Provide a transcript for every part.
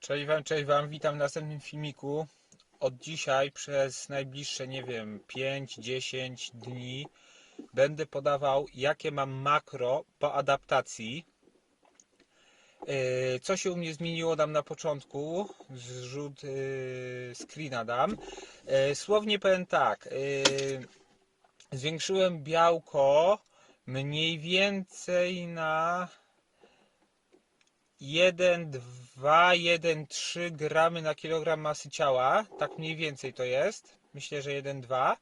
Cześć Wam, cześć Wam, witam w następnym filmiku. Od dzisiaj przez najbliższe, nie wiem, 5-10 dni będę podawał, jakie mam makro po adaptacji. Yy, Co się u mnie zmieniło, dam na początku, zrzut yy, screena dam. Yy, Słownie powiem tak, zwiększyłem białko mniej więcej na 1,2, 1,3 gramy na kilogram masy ciała. Tak mniej więcej to jest. Myślę, że 1,2.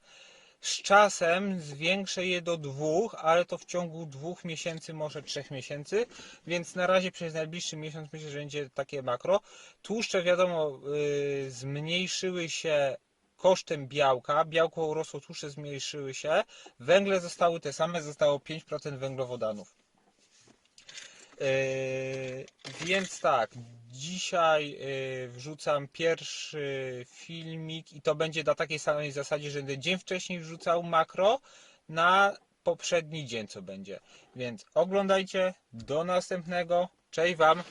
Z czasem zwiększę je do 2, ale to w ciągu dwóch miesięcy, może trzech miesięcy. Więc na razie przez najbliższy miesiąc myślę, że będzie takie makro. Tłuszcze wiadomo yy, zmniejszyły się kosztem białka. Białko urosło, tłuszcze zmniejszyły się. Węgle zostały te same, zostało 5% węglowodanów. Yy, więc tak, dzisiaj yy, wrzucam pierwszy filmik i to będzie na takiej samej zasadzie, że będę dzień wcześniej wrzucał makro na poprzedni dzień, co będzie. Więc oglądajcie, do następnego, cześć Wam!